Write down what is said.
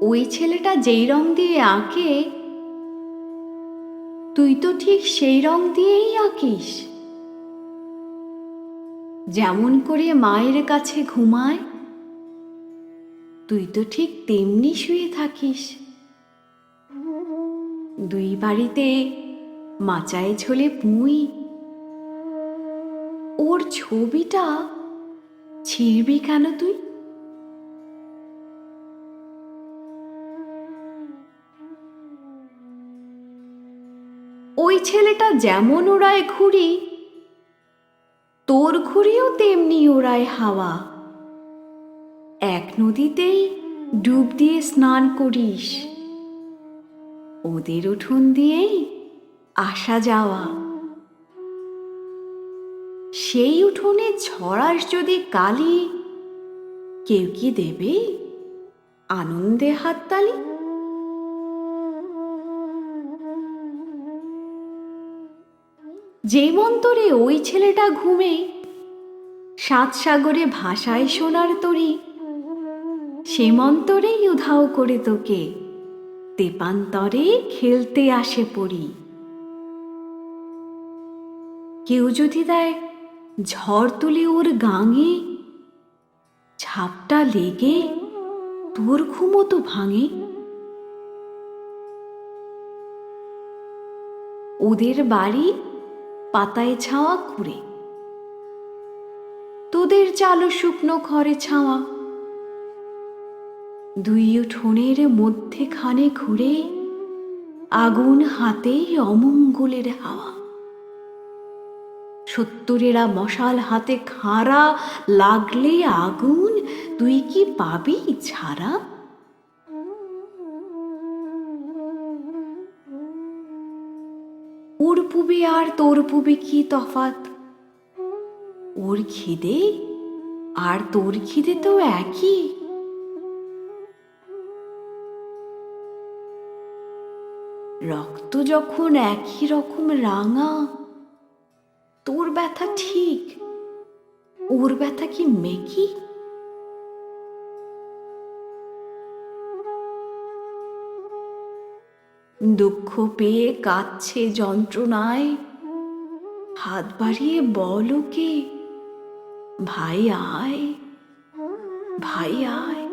ওই ছেলেটা যেই রং দিয়ে আঁকে, তুই তো ঠিক সেই রং দিয়েই আঁকিস। যেমন করে মায়ের কাছে ঘুমায়, তুই তো ঠিক তেমনি শুয়ে থাকিস। দুই বাড়িতে মাচায় ঝোলে পুঁই, ওর ছবিটা ছিঁড়বি কেন তুই? ওই ছেলেটা যেমন ওড়ায় ঘুড়ি, তোর ঘুড়িও তেমনি ওড়ায় হাওয়া। এক নদীতেই ডুব দিয়ে স্নান করিস। ওদের উঠোন দিয়েই আসা যাওয়া। সেই উঠোনে ছড়াস যদি কালি, কেউ কি দেবে আনন্দে হাততালি? যে মন্তরে ওই ছেলেটা ঘুমে সাত সাগরে ভাষায় সোনার তরি সে মন্তরেই উধাও করে তোকে, তেপান্তরে খেলতে আসে পড়ি কেউ যদি দেয় ঝড় তুলে ওর গাঙে, ছাপটা লেগে তোর ঘুমো তো ভাঙে। ওদের বাড়ি পাতায় ছাওয়া ঘুরে তোদের চালো শুকনো ঘরে ছাওয়া। দুই উঠোনের মধ্যেখানে ঘুরে আগুন হাতে অমঙ্গলের হাওয়া। সত্তরেরা মশাল হাতে খাঁড়া লাগলে আগুন তুই কি পাবি ছাড়া? পুবে আর তোর পুবে কি তফাত ওর খিদে? আর তোর খিদে তো একই। রক্ত যখন একই রকম রাঙা, তোর ব্যথা ঠিক, ওর ব্যথা কি মেকি? দুঃখ পেয়ে কাঁদছে যন্ত্রণায়। হাত বাড়িয়ে বলো কে? ভাই আয় ভাই আয়।